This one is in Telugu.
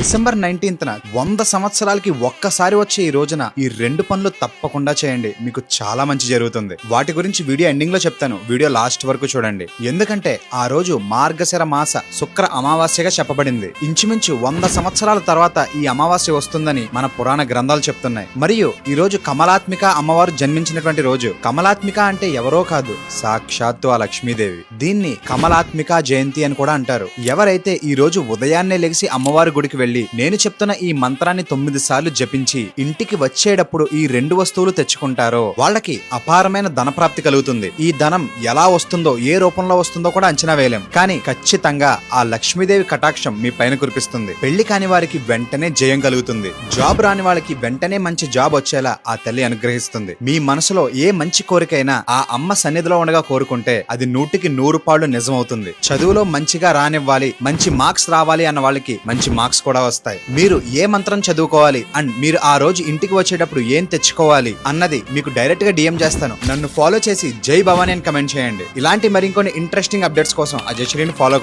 డిసెంబర్ నైన్టీన్త్న వంద సంవత్సరాలకి ఒక్కసారి వచ్చే ఈ రోజున ఈ రెండు పనులు తప్పకుండా చేయండి. మీకు చాలా మంచి జరుగుతుంది. వాటి గురించి వీడియో ఎండింగ్లో చెప్తాను. వీడియో లాస్ట్ వరకు చూడండి. ఎందుకంటే ఆ రోజు మార్గశర మాస శుక్ర అమావాస్యగా చెప్పబడింది. ఇంచుమించు వంద సంవత్సరాల తర్వాత ఈ అమావాస్య వస్తుందని మన పురాణ గ్రంథాలు చెప్తున్నాయి. మరియు ఈ రోజు కమలాత్మిక అమ్మవారు జన్మించినటువంటి రోజు. కమలాత్మిక అంటే ఎవరో కాదు సాక్షాత్తు ఆ లక్ష్మీదేవి. దీన్ని కమలాత్మిక జయంతి అని కూడా అంటారు. ఎవరైతే ఈ రోజు ఉదయాన్నే లెగిసి అమ్మవారి గుడికి వెళ్ళి నేను చెప్తున్న ఈ మంత్రాన్ని తొమ్మిది సార్లు జపించి ఇంటికి వచ్చేటప్పుడు ఈ రెండు వస్తువులు తెచ్చుకుంటారో వాళ్ళకి అపారమైన ధనప్రాప్తి కలుగుతుంది. ఈ ధనం ఎలా వస్తుందో ఏ రూపంలో వస్తుందో కూడా అంచనా వేయలేం. కానీ ఖచ్చితంగా ఆ లక్ష్మీదేవి కటాక్షం మీ పైన కురిపిస్తుంది. పెళ్ళి కాని వారికి వెంటనే జయం కలుగుతుంది. జాబ్ రాని వాళ్ళకి వెంటనే మంచి జాబ్ వచ్చేలా ఆ తల్లి అనుగ్రహిస్తుంది. మీ మనసులో ఏ మంచి కోరికైనా ఆ అమ్మ సన్నిధిలో ఉండగా కోరుకుంటే అది నూటికి నూరు పాళ్ళు నిజమవుతుంది. చదువులో మంచిగా రానివ్వాలి మంచి మార్క్స్ రావాలి అన్న వాళ్ళకి మంచి మార్క్స్ కూడా కూడా వస్తాయి. మీరు ఏ మంత్రం చదువుకోవాలి అండ్ మీరు ఆ రోజు ఇంటికి వచ్చేటప్పుడు ఏం తెచ్చుకోవాలి అన్నది మీకు డైరెక్ట్గా డిఎం చేస్తాను. నన్ను ఫాలో చేసి జై భవానీ అని కమెంట్ చేయండి. ఇలాంటి మరికొన్ని ఇంట్రెస్టింగ్ అప్డేట్స్ కోసం అజయ్ శ్రీని ఫాలో